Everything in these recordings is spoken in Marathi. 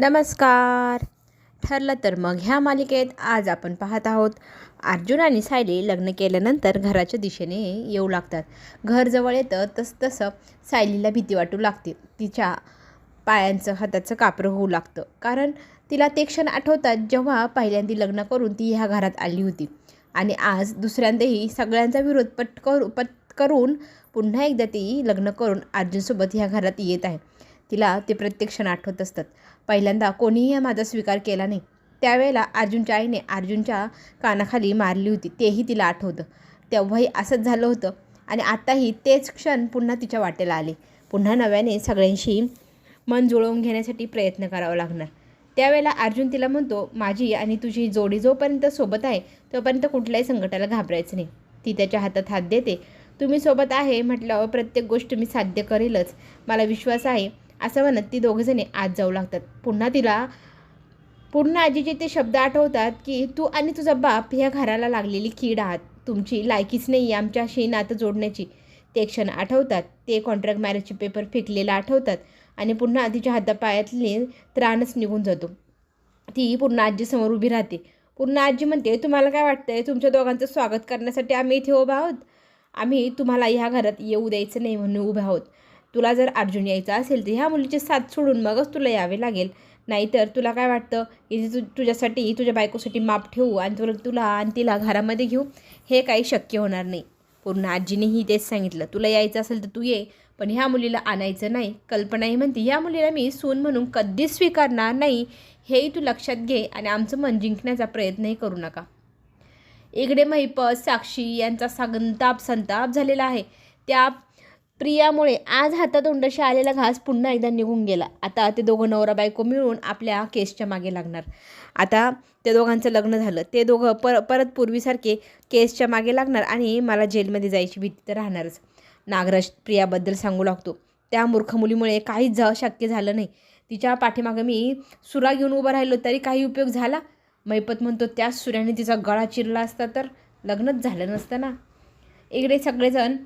नमस्कार. ठरलं तर मग ह्या मालिकेत आज आपण पाहत आहोत अर्जुन आणि सायली लग्न केल्यानंतर घराच्या दिशेने येऊ लागतात. घर जवळ येतं तस तसं सायलीला भीती वाटू लागते. तिच्या पायांचं हाताचं कापरं होऊ लागतं. कारण तिला ते क्षण आठवतात जेव्हा पहिल्यांदा लग्न करून ती ह्या घरात आली होती. आणि आज दुसऱ्यांदाही सगळ्यांचा विरोध पटकर पत्करून पुन्हा एकदा ती लग्न करून अर्जुनसोबत ह्या घरात येत आहे. तिला ते प्रत्येक क्षण आठवत असतात. पहिल्यांदा कोणीही माझा स्वीकार केला नाही. त्यावेळेला अर्जुनच्या आईने अर्जुनच्या कानाखाली मारली होती. तेही तिला आठवतं. तेव्हाही असंच झालं होतं. आणि आत्ताही तेच क्षण पुन्हा तिच्या वाटेला आले. पुन्हा नव्याने सगळ्यांशी मन जुळवून घेण्यासाठी प्रयत्न करावा लागणार. त्यावेळेला अर्जुन तिला म्हणतो माझी आणि तुझी जोडी जोपर्यंत सोबत आहे तोपर्यंत कुठल्याही संकटाला घाबरायचं नाही. ती त्याच्या हातात हात देते. तुम्ही सोबत आहे म्हटल्यावर प्रत्येक गोष्ट मी साध्य करेलच. मला विश्वास आहे असं म्हणत ती दोघंजणी आत जाऊ लागतात. पुन्हा तिला पूर्ण आजीचे ते शब्द आठवतात की तू आणि तुझा बाप ह्या घराला लागलेली कीड आहात. तुमची लायकीच नाही आमच्याशी नातं जोडण्याची. ते क्षण आठवतात. ते कॉन्ट्रॅक्ट मॅरेजचे पेपर फेकलेला आठवतात आणि पुन्हा तिच्या हातापायातली त्राणच निघून जातो. ती पूर्ण आजीसमोर उभी राहते. पूर्ण आजी म्हणते तुम्हाला काय वाटतंय? तुमच्या दोघांचं स्वागत करण्यासाठी आम्ही इथे उभा आहोत? आम्ही तुम्हाला ह्या घरात येऊ द्यायचं नाही म्हणून उभे आहोत. तुला जर अर्जुन यायचा असेल तर ह्या मुलीचे साथ सोडून मगच तुला यावे लागेल. नाहीतर तुला काय वाटतं की तु तुझ्यासाठी तुझ्या बायकोसाठी माप ठेवू आणि तुला तुला आणि तिला घरामध्ये घेऊ हे काही शक्य होणार नाही. पूर्ण आजीनेही तेच सांगितलं. तुला यायचं असेल तर तू ये पण ह्या मुलीला आणायचं नाही. कल्पनाही म्हणते ह्या मुलीला मी सून म्हणून कधीच स्वीकारणार नाही. हेही तू लक्षात घे आणि आमचं मन जिंकण्याचा प्रयत्नही करू नका. इकडे महिपत साक्षी यांचा संताप संताप झालेला आहे. त्या प्रियामुळे आज हातातोंडाशी आलेला घास पुन्हा एकदा निघून गेला. आता ते दोघं नवरा बायको मिळून आपल्या केसच्या मागे लागणार. आता त्या दोघांचं लग्न झालं. ते दोघं पर परत पूर्वीसारखे केसच्या मागे लागणार आणि मला जेलमध्ये जायची भीती तर राहणारच. नागराज प्रियाबद्दल सांगू लागतो. त्या मूर्ख मुलीमुळे काहीच जा शक्य झालं नाही. तिच्या पाठीमागं मी सुरा घेऊन उभं राहिलो तरी काही उपयोग झाला? मैपत म्हणतो त्याच सुऱ्याने तिचा गळा चिरला असता तर लग्नच झालं नसतं ना? इकडे सगळेजण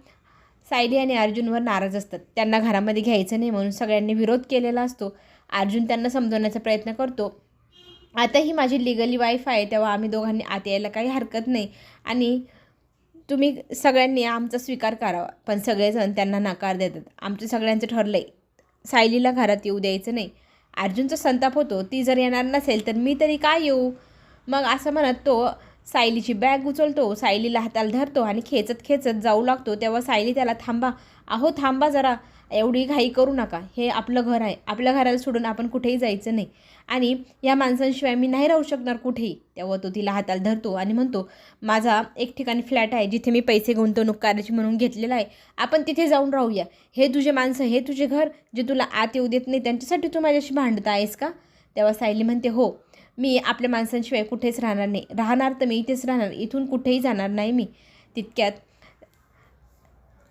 सायली आणि अर्जुनवर नाराज असतात. त्यांना घरामध्ये घ्यायचं नाही म्हणून सगळ्यांनी विरोध केलेला असतो. अर्जुन त्यांना समजवण्याचा प्रयत्न करतो. आता ही माझी लिगली वाईफ आहे तेव्हा आम्ही दोघांनी आत यायला काही हरकत नाही. आणि तुम्ही सगळ्यांनी आमचा स्वीकार करावा. पण सगळेजण त्यांना नकार देतात. आमचं सगळ्यांचं ठरलं आहे सायलीला घरात येऊ द्यायचं नाही. अर्जुनचा संताप होतो. ती जर येणार नसेल तर मी तरी काय येऊ? मग असं म्हणत तो सायलीची बॅग उचलतो सायलीला हाताला धरतो आणि खेचत खेचत जाऊ लागतो. तेव्हा सायली त्याला थांबा अहो थांबा जरा एवढी घाई करू नका. हे आपलं घर आहे. आपल्या घराला सोडून आपण कुठेही जायचं नाही. आणि या माणसांशिवाय मी नाही राहू शकणार कुठेही. तेव्हा तो तिला हाताला धरतो आणि म्हणतो माझा एक ठिकाणी फ्लॅट आहे जिथे मी पैसे गुंतवणूक करायची म्हणून घेतलेला आहे. आपण तिथे जाऊन राहूया. हे तुझे माणसं हे तुझे घर जे तुला आत येऊ देत नाही त्यांच्यासाठी तू माझ्याशी भांडत आहेस का? तेव्हा सायली म्हणते हो. मी आपल्या माणसांशिवाय कुठेच राहणार नाही. राहणार तर मी इथेच राहणार. इथून कुठेही जाणार नाही मी. तितक्यात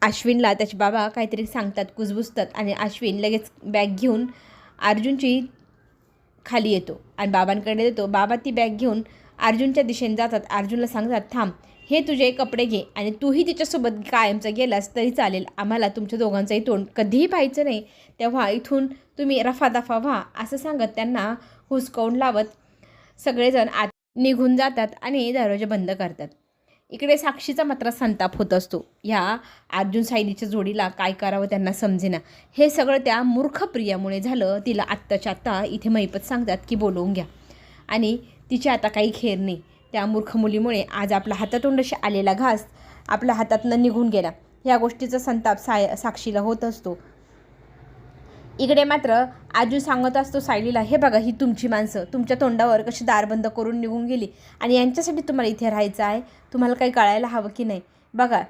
अश्विनला त्याचे बाबा काहीतरी सांगतात कुजबुजतात आणि अश्विन लगेच बॅग घेऊन अर्जुनची खाली येतो आणि बाबांकडे देतो बाबा ती बॅग घेऊन अर्जुनच्या दिशेने जातात. अर्जुनला सांगतात थांब हे तुझे कपडे घे आणि तूही तिच्यासोबत कायमचं गेलास तरी चालेल. आम्हाला तुमच्या दोघांचंही तोंड कधीही पाहायचं नाही. तेव्हा इथून तुम्ही रफादफा व्हा असं सांगत त्यांना हुसकावून लावत सगळेजण आत निघून जातात आणि दरवाजा बंद करतात. इकडे साक्षीचा मात्र संताप होत असतो. ह्या अर्जुन सायलीच्या जोडीला काय करावं त्यांना समजेना. हे सगळं त्या मूर्ख प्रियामुळे झालं. तिला आत्ताच्या आत्ता इथे मैपत सांगतात की बोलवून घ्या. आणि तिची आता काही खेर नाही. त्या मूर्ख मुलीमुळे आज आपला हातातोंडशी आलेला घास आपल्या हातातनं निघून गेला. ह्या गोष्टीचा संताप साय साक्षीला होत असतो. इकडे मात्र आजू सांगत असतो सायलीला हे बघा ही तुमची माणसं तुमच्या तोंडावर कशी दारबंद करून निघून गेली आणि यांच्यासाठी तुम्हाला इथे राहायचं आहे? तुम्हाला काही कळायला हवं की नाही? बघा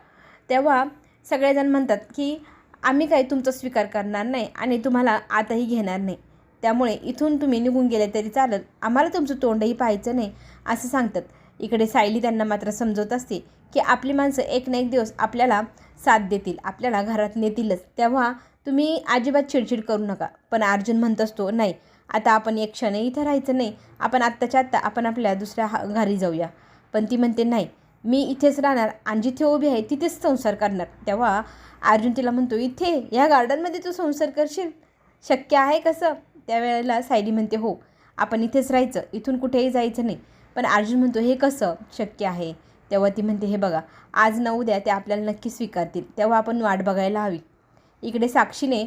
तेव्हा सगळेजण म्हणतात की आम्ही काही तुमचा स्वीकार करणार नाही आणि तुम्हाला आताही घेणार नाही. त्यामुळे इथून तुम्ही निघून गेले तरी चालत आम्हाला तुमचं तोंडही पाहायचं नाही असं सांगतात. इकडे सायली त्यांना मात्र समजवत असते की आपली माणसं एक ना एक दिवस आपल्याला साथ देतील. आपल्याला घरात नेतीलच. तेव्हा तुम्ही अजिबात चिडचिड करू नका. पण अर्जुन म्हणत असतो नाही आता आपण एक क्षणही इथं राहायचं नाही. आपण आत्ताच्या आत्ता आपण आपल्या दुसऱ्या हा घरी जाऊया. पण ती म्हणते नाही मी इथेच राहणार. आणि जिथे उभी आहे. तिथेच संसार करणार. तेव्हा अर्जुन तिला म्हणतो इथे या गार्डनमध्ये तू संसार करशील? शक्य आहे कसं? त्यावेळेला सायली म्हणते हो आपण इथेच राहायचं. इथून कुठेही जायचं नाही. पण अर्जुन म्हणतो हे कसं? शक्य आहे. तेव्हा ती म्हणते हे बघा आज न उद्या ते आपल्याला नक्की स्वीकारतील. तेव्हा आपण वाट बघायला हवी. इकडे साक्षीने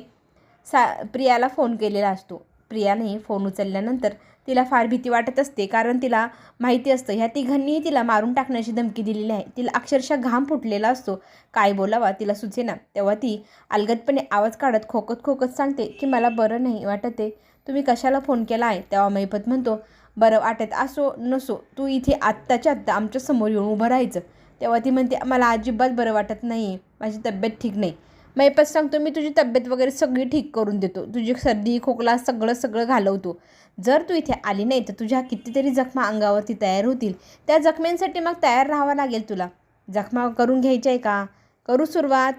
सा प्रियाला फोन केलेला असतो. प्रियाने फोन उचलल्यानंतर तिला फार भीती वाटत असते कारण तिला माहिती असतं ह्या तिघांनीही तिला मारून टाकण्याची धमकी दिलेली आहे. तिला अक्षरशः घाम फुटलेला असतो. काय बोलावा तिला सुचेना तेव्हा ती अलगदपणे आवाज काढत खोकत खोकत सांगते की मला बरं नाही वाटत आहे. तुम्ही कशाला फोन केला आहे? तेव्हा मैपत म्हणतो बरं वाटत असो नसो तू इथे आत्ताच्या आत्ता आमच्यासमोर येऊन उभं राहायचं. तेव्हा ती म्हणते मला अजिबात बरं वाटत नाही आहे माझी तब्येत ठीक नाही. मैपत सांगतो मी तुझी तब्येत वगैरे सगळी ठीक करून देतो. तुझी सर्दी खोकला सगळं सगळं घालवतो. जर तू इथे आली नाही तर तुझ्या कितीतरी जखमा अंगावरती तयार होतील. त्या जखमेंसाठी मग तयार राहावं लागेल तुला. जखमा करून घ्यायच्या आहे का? करू सुरुवात.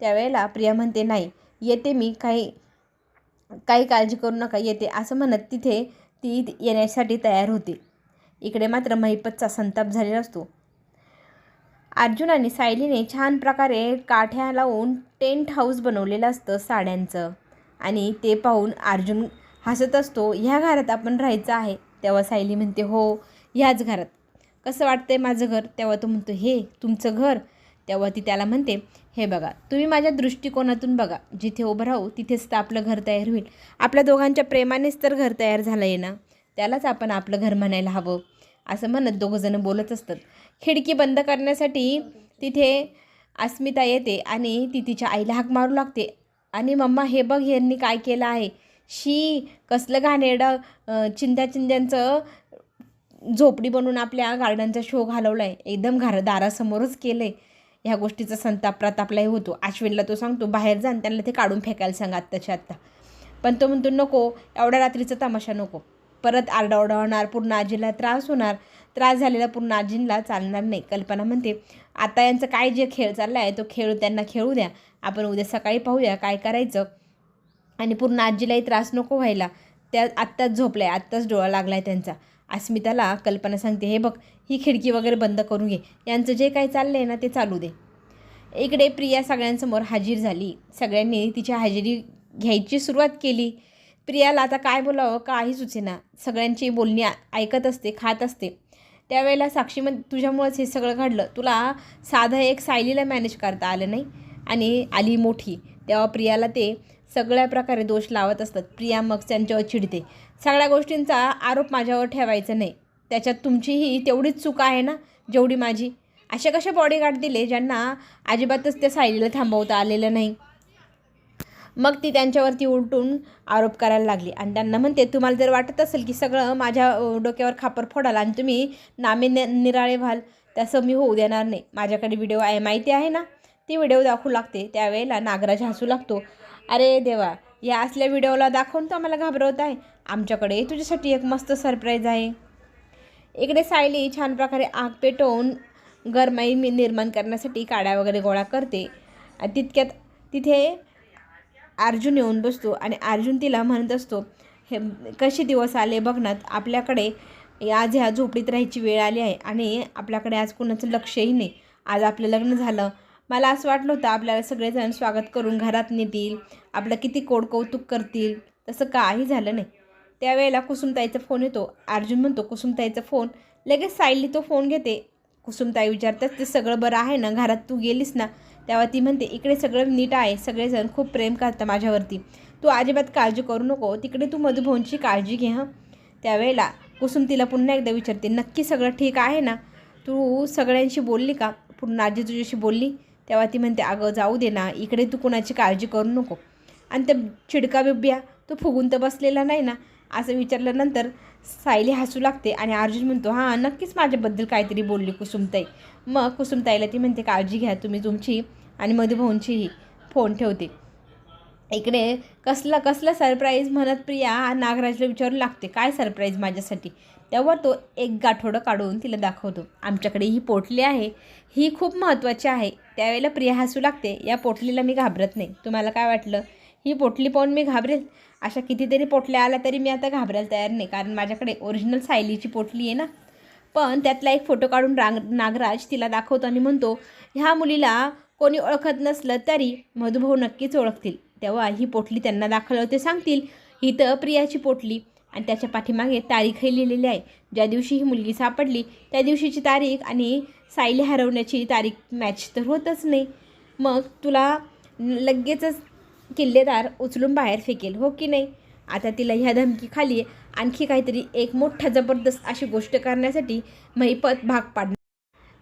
त्यावेळेला प्रिया म्हणते नाही येते मी. काही काही काळजी करू नका. येते. असं म्हणत तिथे ती येण्यासाठी तयार होते. इकडे मात्र महिपतचा संताप झालेला असतो. अर्जुन आणि सायलीने छान प्रकारे काठ्या लावून टेंट हाऊस बनवलेलं असतं साड्यांचं. आणि ते पाहून अर्जुन हसत असतो ह्या घरात आपण राहायचं आहे. तेव्हा सायली म्हणते हो ह्याच घरात. कसं वाटतंय माझं घर? तेव्हा तो म्हणतो हे तुमचं घर? तेव्हा ती त्याला म्हणते हे बघा तुम्ही माझ्या दृष्टिकोनातून बघा. जिथे उभं राहू तिथेच तर आपलं घर तयार होईल. आपल्या दोघांच्या प्रेमानेच तर घर तयार झालं आहे ना? त्यालाच आपण आपलं घर म्हणायला हवं. असं म्हणत दोघंजणं बोलत असतात. खिडकी बंद करण्यासाठी तिथे अस्मिता येते आणि ती तिच्या आईला हाक मारू लागते. आणि मम्मा हे बघ यांनी काय केलं आहे. शी कसलं घाणेरडं चिंध्या चिंध्यांचं झोपडी बनवून आपल्या गार्डनचा शो घालवला आहे एकदम घर दारासमोरच केलं आहे ह्या गोष्टीचा संताप प्रतापलाही होतो. अश्विनला तो सांगतो बाहेर जा आणि त्यांना ते काढून फेकायला सांगा आत्ताच्या आत्ता. पण तो म्हणतो नको एवढ्या रात्रीचा तमाशा नको. परत आरडाओरडा होणार पूर्ण आजीला त्रास होणार. त्रास झालेला पूर्ण आजींना चालणार नाही. कल्पना म्हणते आता यांचं काय जे खेळ चालला आहे तो खेळ त्यांना खेळू द्या. आपण उद्या सकाळी पाहूया काय करायचं. आणि पूर्ण आजीलाही त्रास नको व्हायला. त्या आत्ताच झोपलाय आत्ताच डोळा लागला आहे त्यांचा. अस्मिताला कल्पना सांगते हे बघ ही खिडकी वगैरे बंद करून घे. यांचं जे काही चाललं आहे ना ते चालू दे. इकडे प्रिया सगळ्यांसमोर हाजीर झाली. सगळ्यांनी तिची हजेरी घ्यायची सुरुवात केली. प्रियाला आता काय बोलावं काही सुचेना सगळ्यांची बोलणी ऐकत असते खात असते. त्यावेळेला साक्षी मग तुझ्यामुळंच हे सगळं घडलं. तुला साधं एक सायलीला मॅनेज करता आलं नाही? आणि आली मोठी. तेव्हा प्रियाला ते सगळ्या प्रकारे दोष लावत असतात. प्रिया मग त्यांच्यावर चिडते. सगळ्या गोष्टींचा आरोप माझ्यावर ठेवायचा नाही. त्याच्यात तुमचीही तेवढीच चूक आहे ना? जेवढी माझी. अशा कशा बॉडीगार्ड दिले ज्यांना अजिबातच त्या सायलीला थांबवता आलेलं नाही? मग ती त्यांच्यावरती उलटून आरोप करायला लागली. आणि त्यांना म्हणते तुम्हाला जर वाटत असेल की सगळं माझ्या डोक्यावर खापर फोडाल आणि तुम्ही नामे नि निराळे व्हाल तसं मी होऊ देणार नाही. माझ्याकडे व्हिडिओ आहे माहिती आहे ना? ती व्हिडिओ दाखवू लागते. त्यावेळेला नागराज हसू लागतो. अरे देवा या असल्या व्हिडिओला दाखवून तो आम्हाला घाबरवत आहे. आमच्याकडे तुझ्यासाठी एक मस्त सरप्राईज आहे. इकडे सायली छान प्रकारे आग पेटवून गरमाई मी निर्माण करण्यासाठी काड्या वगैरे गोळा करते. तितक्यात तिथे अर्जुन येऊन बसतो आणि अर्जुन तिला म्हणत असतो हे कसे दिवस आले बघण्यात आपल्याकडे आज ह्या झोपडीत राहायची वेळ आली आहे आणि आपल्याकडे आज कोणाचं लक्षही नाही. आज आपलं लग्न झालं. मला असं वाटलं होतं आपल्याला सगळेजण स्वागत करून घरात नेतील आपलं किती कोड कौतुक करतील. तसं काही झालं नाही. त्यावेळेला कुसुमताईचा फोन येतो. अर्जुन म्हणतो कुसुमताईचा फोन. लगेच सायली तो फोन घेते. कुसुमताई विचारतात ते सगळं बरं आहे ना? घरात तू गेलीस ना? तेव्हा ती म्हणते इकडे सगळं नीट आहे. सगळेजण खूप प्रेम करतात माझ्यावरती. तू अजिबात काळजी करू नको. तिकडे तू मधुभाऊंची काळजी घे हां. त्यावेळेला कुसुम तिला पुन्हा एकदा विचारते नक्की सगळं ठीक आहे ना? तू सगळ्यांशी बोलली का? पूर्ण आजी तुझ्याशी बोलली? तेव्हा ती म्हणते अगं जाऊ दे ना इकडे तू कुणाची काळजी करू नको. आणि त्या चिडका बिब्या तो फुगून तर बसलेला नाही ना. असं विचारल्यानंतर सायली हसू लागते आणि अर्जुन म्हणतो हां नक्कीच माझ्याबद्दल काहीतरी बोलली कुसुमताई. मग कुसुमताईला ती म्हणते काळजी घ्या तुम्ही तुमची आणि मधुभाऊंचीही फोन ठेवते. इकडे कसलं कसलं सरप्राईज म्हणत प्रिया नागराजला विचारू लागते काय सरप्राईज माझ्यासाठी? तेव्हा तो एक गाठोडं काढून तिला दाखवतो. आमच्याकडे ही पोटली आहे ही खूप महत्त्वाची आहे. त्यावेळेला प्रिया हसू लागते या पोटलीला मी घाबरत नाही. तुम्हाला काय वाटलं? ही पोटली पाहून मी घाबरेल? अशा कितीतरी पोटल्या आल्या तरी मी आता घाबरायला तयार नाही कारण माझ्याकडे ओरिजिनल सायलीची पोटली आहे ना. पण त्यातला एक फोटो काढून रांग नागराज तिला दाखवतो आणि म्हणतो ह्या मुलीला कोणी ओळखत नसलं तरी मधुभाऊ नक्कीच ओळखतील. तेव्हा ही पोटली त्यांना दाखवलं होते सांगतील इथं प्रियाची पोटली. आणि त्याच्या पाठीमागे तारीखही लिहिलेली आहे. ज्या दिवशी ही मुलगी सापडली त्या दिवशीची तारीख आणि सायली हरवण्याची तारीख मॅच तर होतच नाही. मग तुला लगेचच किल्लेदार उचलून बाहेर फेकेल हो की नाही? आता तिला ह्या धमकीखाली आणखी काहीतरी एक मोठा जबरदस्त अशी गोष्ट करण्यासाठी महिपत भाग पाडणार.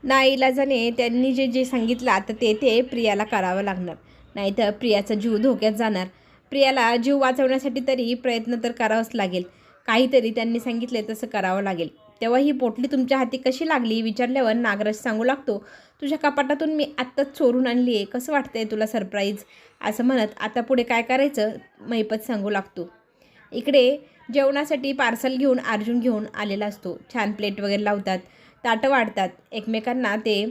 नाईलाजाने त्यांनी जे जे सांगितलं आता ते ते प्रियाला करावं लागणार. नाहीतर प्रियाचा जीव धोक्यात जाणार. प्रियाला जीव वाचवण्यासाठी तरी प्रयत्न तर करावाच लागेल. काहीतरी त्यांनी सांगितले तसं करावं लागेल. तेव्हा ही पोटली तुमच्या हाती कशी लागली विचारल्यावर नागराज सांगू लागतो तुझ्या कपाटातून मी आत्ताच चोरून आणली आहे कसं वाटतंय तुला सरप्राईज असं म्हणत आता पुढे काय करायचं महिपत सांगू लागतो. इकडे जेवणासाठी पार्सल घेऊन अर्जुन घेऊन आलेला असतो. छान प्लेट वगैरे लावतात ताटं वाढतात. एकमेकांना ते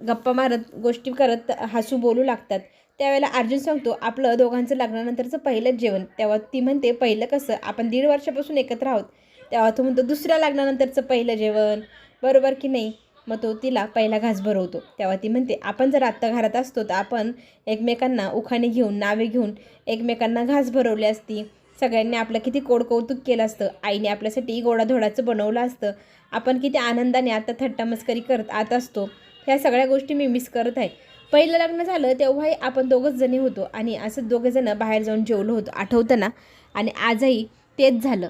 गप्पा मारत गोष्टी करत हसू बोलू लागतात. त्यावेळेला अर्जुन सांगतो आपलं दोघांचं लग्नानंतरचं पहिलंच जेवण. तेव्हा ती म्हणते पहिलं कसं? आपण दीड वर्षापासून एकत्र आहोत. तेव्हा तो म्हणतो दुसऱ्या लग्नानंतरचं पहिलं जेवण. बरोबर की नाही? मग तो तिला पहिला घास भरवतो. तेव्हा ती म्हणते आपण जर आत्ता घरात असतो तर आपण एकमेकांना उखाणे घेऊन नावे घेऊन एकमेकांना घास भरवली असती. सगळ्यांनी आपलं किती कोड कौतुक केलं असतं. आईने आपल्यासाठी गोडाधोडाचं बनवलं असतं. आपण किती आनंदाने आता थट्टामस्करी करत आत असतो. ह्या सगळ्या गोष्टी मी मिस करत आहे. पहिलं लग्न झालं तेव्हाही आपण दोघंच जणी होतो आणि असं दोघंजणं बाहेर जाऊन जेवलो होतो आठवतं ना आणि आजही तेच झालं.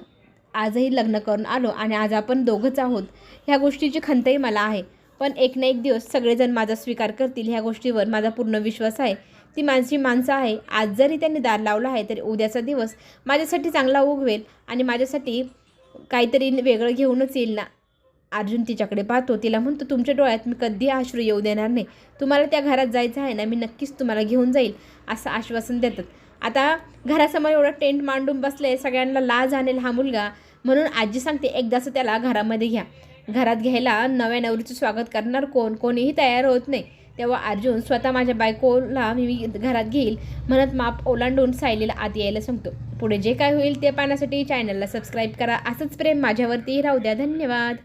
आजही लग्न करून आलो आणि आज आपण दोघंच आहोत. ह्या गोष्टीची खंतही मला आहे. पण एक ना एक दिवस सगळेजण माझा स्वीकार करतील ह्या गोष्टीवर. माझा पूर्ण विश्वास आहे. ती माणसी माणसं आहे. आज जरी त्यांनी दार लावला आहे तरी उद्याचा दिवस माझ्यासाठी चांगला उगवेल आणि माझ्यासाठी काहीतरी वेगळं घेऊनच येईल ना. अर्जुन तिच्याकडे पाहतो. तिला म्हणतो तुमच्या डोळ्यात मी कधी आश्रू येऊ देणार नाही. तुम्हाला त्या घरात जायचं आहे ना मी नक्कीच तुम्हाला घेऊन जाईल. असं आश्वासन देतात. आता घरासमोर एवढं टेंट मांडून बसले सगळ्यांना लाज आणेल हा मुलगा. म्हणून आजी सांगते एकदाचं त्याला घरामध्ये घ्या. घरात घ्यायला नव्या नवरीचं स्वागत करणार कोण? कोणीही तयार होत नाही. तेव्हा अर्जुन स्वतः माझ्या बायकोला मी घरात घेईल म्हणत माप ओलांडून सायलीला आत यायला सांगतो. पुढे जे काय होईल ते पाहण्यासाठी चॅनलला सबस्क्राईब करा. असंच प्रेम माझ्यावरती राहू द्या. धन्यवाद.